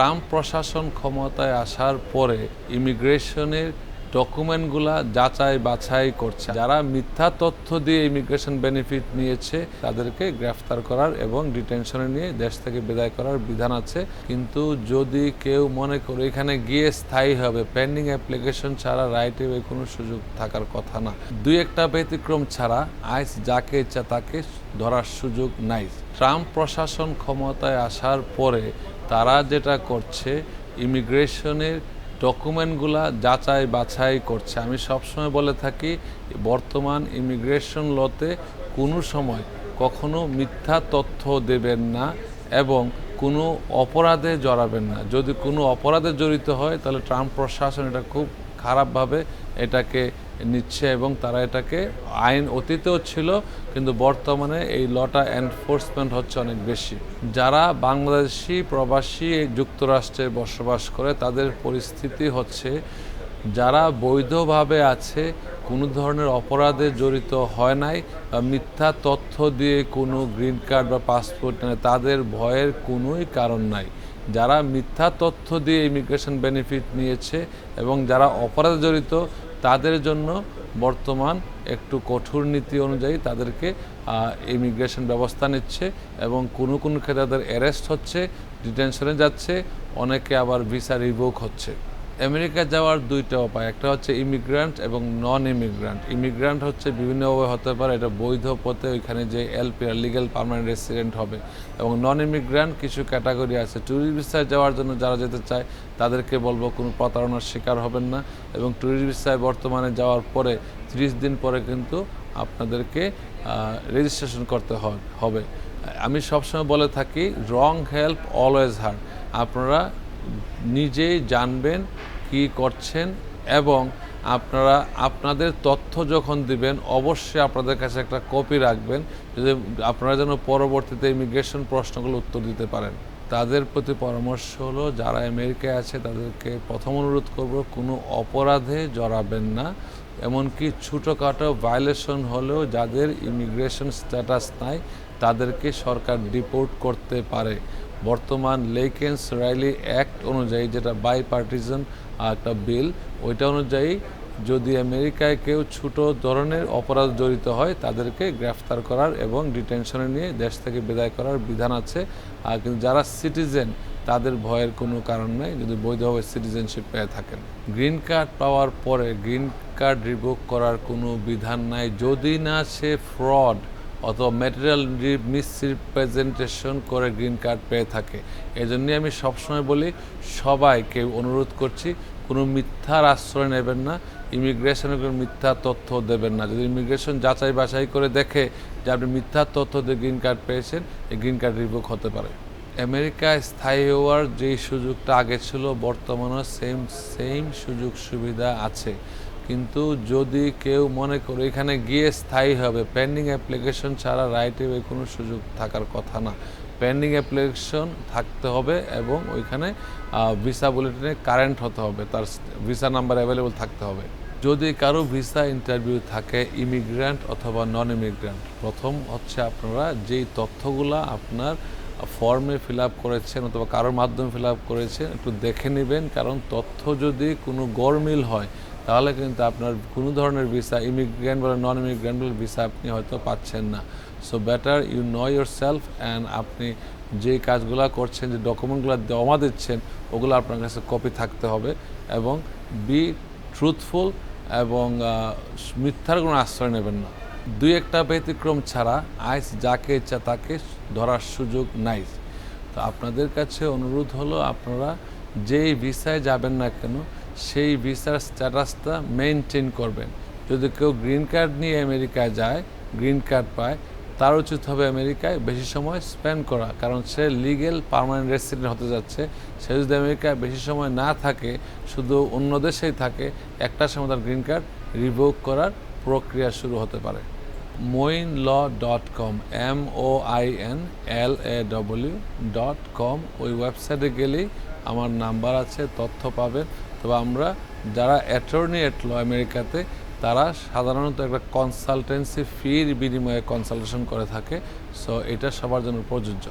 Trump প্রশাসন ক্ষমতায় আসার পরে ইমিগ্রেশনের ডকুমেন্টগুলা যাচাই বাছাই করছে। যারা মিথ্যা তথ্য দিয়ে ইমিগ্রেশন বেনিফিট নিয়েছে, তাদেরকে গ্রেফতার করার এবং ডিটেনশনে নিয়ে দেশ থেকে বিদায় করার বিধান আছে। কিন্তু যদি কেউ মনে করে এখানে গিয়ে স্থায়ী হবে, পেন্ডিং অ্যাপ্লিকেশন ছাড়া রাইটে কোনো সুযোগ থাকার কথা না। দুই একটা ব্যতিক্রম ছাড়া আইস যাকে ইচ্ছা তাকে ধরার সুযোগ নাই। ট্রাম্প প্রশাসন ক্ষমতায় আসার পরে তারা যেটা করছে, ইমিগ্রেশনের ডকুমেন্টগুলা যাচাই বাছাই করছে। আমি সবসময় বলে থাকি, বর্তমান ইমিগ্রেশন লতে কোনো সময় কখনো মিথ্যা তথ্য দেবেন না এবং কোনো অপরাধে জড়াবেন না। যদি কোনো অপরাধে জড়িত হয়, তাহলে ট্রাম্প প্রশাসন এটা খুব খারাপভাবে এটাকে নিচ্ছে এবং তারা এটাকে আইন অতীতেও ছিল, কিন্তু বর্তমানে এই লটা এনফোর্সমেন্ট হচ্ছে অনেক বেশি। যারা বাংলাদেশি প্রবাসী যুক্তরাষ্ট্রে বসবাস করে, তাদের পরিস্থিতি হচ্ছে যারা বৈধভাবে আছে, কোনো ধরনের অপরাধে জড়িত হয় নাই বা মিথ্যা তথ্য দিয়ে কোনো গ্রিন কার্ড বা পাসপোর্ট নেয় তাদের ভয়ের কোনোই কারণ নাই। যারা মিথ্যা তথ্য দিয়ে ইমিগ্রেশন বেনিফিট নিয়েছে এবং যারা অপরাধে জড়িত তাদের জন্য বর্তমান একটু কঠোর নীতি অনুযায়ী তাদেরকে ইমিগ্রেশন ব্যবস্থা নিচ্ছে এবং কোনো কোনো ক্ষেত্রে তাদের অ্যারেস্ট হচ্ছে ডিটেনশনে যাচ্ছে, অনেকে আবার ভিসা রিভোক হচ্ছে। আমেরিকা যাওয়ার দুইটা উপায়। একটা হচ্ছে ইমিগ্রান্ট এবং নন ইমিগ্রান্ট ইমিগ্রান্ট হচ্ছে বিভিন্নভাবে হতে পারে, এটা বৈধ পথে ওইখানে যে এলপি লিগেল পার্মানেন্ট রেসিডেন্ট হবে। এবং নন ইমিগ্রান্ট কিছু ক্যাটাগরি আছে। ট্যুরিস্ট ভিসায় যাওয়ার জন্য যারা যেতে চায়, তাদেরকে বলব কোনো প্রতারণার শিকার হবেন না। এবং ট্যুরিস্ট ভিসায় বর্তমানে যাওয়ার পরে, ত্রিশ দিন পরে কিন্তু আপনাদেরকে রেজিস্ট্রেশন করতে হবে। আমি সবসময় বলে থাকি রং হেল্প অলওয়েজ হার্ড আপনারা নিজেই জানবেন কি করছেন এবং আপনারা আপনাদের তথ্য যখন দিবেন, অবশ্যই আপনাদের কাছে একটা কপি রাখবেন, যদি আপনারা যেন পরবর্তীতে ইমিগ্রেশন প্রশ্নগুলো উত্তর দিতে পারেন। তাদের প্রতি পরামর্শ হলো, যারা আমেরিকায় আছে, তাদেরকে প্রথম অনুরোধ করব, কোনো অপরাধে জড়াবেন না। এমনকি ছোটোখাটো ভায়োলেশন হলেও যাদের ইমিগ্রেশন স্ট্যাটাস নাই, তাদেরকে সরকার ডিপোর্ট করতে পারে। বর্তমান লেকেন্স রাইলি অ্যাক্ট অনুযায়ী যেটা বাই পার্টিজন একটা বিল, ওইটা অনুযায়ী যদি আমেরিকায় কেউ ছোট ধরনের অপরাধ জড়িত হয়, তাদেরকে গ্রেফতার করার এবং ডিটেনশনে নিয়ে দেশ থেকে বিদায় করার বিধান আছে। আর কিন্তু যারা সিটিজেন, তাদের ভয়ের কোনো কারণ নেই, যদি বৈধভাবে সিটিজেনশিপ পেয়ে থাকেন। গ্রিন কার্ড পাওয়ার পরে গ্রিন কার্ড রিভোক করার কোনো বিধান নাই। যদি না সে ফ্রড অথবা ম্যাটেরিয়াল মিসরিপ্রেজেন্টেশন করে গ্রিন কার্ড পেয়ে থাকে। এই জন্যই আমি সবসময় বলি, সবাইকে অনুরোধ করছি, কোনো মিথ্যার আশ্রয় নেবেন না ইমিগ্রেশনের কোনো মিথ্যা তথ্য দেবেন না। যদি ইমিগ্রেশন যাচাই বাছাই করে দেখে যে আপনি মিথ্যা তথ্য দিয়ে গ্রিন কার্ড পেয়েছেন, এই গ্রিন কার্ড রিভোক হতে পারে। আমেরিকায় স্থায়ী হওয়ার যেই সুযোগটা আগে ছিল, বর্তমানেও সেম সেম সুযোগ সুবিধা আছে। কিন্তু যদি কেউ মনে করে এখানে গিয়ে স্থায়ী হবে পেন্ডিং অ্যাপ্লিকেশন ছাড়া রাইটে ওই কোনো সুযোগ থাকার কথা না। পেন্ডিং অ্যাপ্লিকেশন থাকতে হবে এবং ওইখানে ভিসা বুলেটিনে কারেন্ট হতে হবে, তার ভিসা নাম্বার অ্যাভেলেবল থাকতে হবে। যদি কারও ভিসা ইন্টারভিউ থাকে ইমিগ্র্যান্ট অথবা নন ইমিগ্র্যান্ট প্রথম হচ্ছে আপনারা যেই তথ্যগুলা আপনার ফর্মে ফিল আপ করেছেন অথবা কারোর মাধ্যমে ফিল আপ করেছেন, একটু দেখে নেবেন, কারণ তথ্য যদি কোনো গরমিল হয় তাহলে কিন্তু আপনার কোনো ধরনের ভিসা ইমিগ্রেন্ট বলে নন ইমিগ্রেন্ট বলে ভিসা আপনি হয়তো পাচ্ছেন না। So better you know yourself and আপনি যে কাজগুলো করছেন, যে ডকুমেন্টগুলো জমা দিচ্ছেন, ওগুলো আপনার কাছে কপি থাকতে হবে এবং বি ট্রুথফুল এবং মিথ্যার কোনো আশ্রয় নেবেন না। দুই একটা ব্যতিক্রম ছাড়া আইস যাকে ইচ্ছা তাকে ধরার সুযোগ নাই। তো আপনাদের কাছে অনুরোধ হলো আপনারা যেই ভিসায় যাবেন না কেন সেই ভিসার স্ট্যাটাসটা মেনটেন করবেন। যদি কেউ গ্রিন কার্ড নিয়ে আমেরিকায় যায়, গ্রিন কার্ড পায়, তার উচিত হবে আমেরিকায় বেশি সময় স্পেন্ড করা, কারণ সে লিগেল পার্মানেন্ট রেসিডেন্ট হতে যাচ্ছে। সে যদি আমেরিকায় বেশি সময় না থাকে, শুধু অন্য দেশেই থাকে, একটা সময় তার গ্রিন কার্ড রিভোক করার প্রক্রিয়া শুরু হতে পারে। Moin law dot com M O I N L A W dot com ওই ওয়েবসাইটে গেলেই আমার নাম্বার আছে, তথ্য পাবেন। তবে আমরা যারা অ্যাটর্নি এট ল আমেরিকাতে, তারা সাধারণত একটা কনসালটেন্সি ফির বিনিময়ে কনসালটেশন করে থাকে। সো এটা সবার জন্য প্রযোজ্য।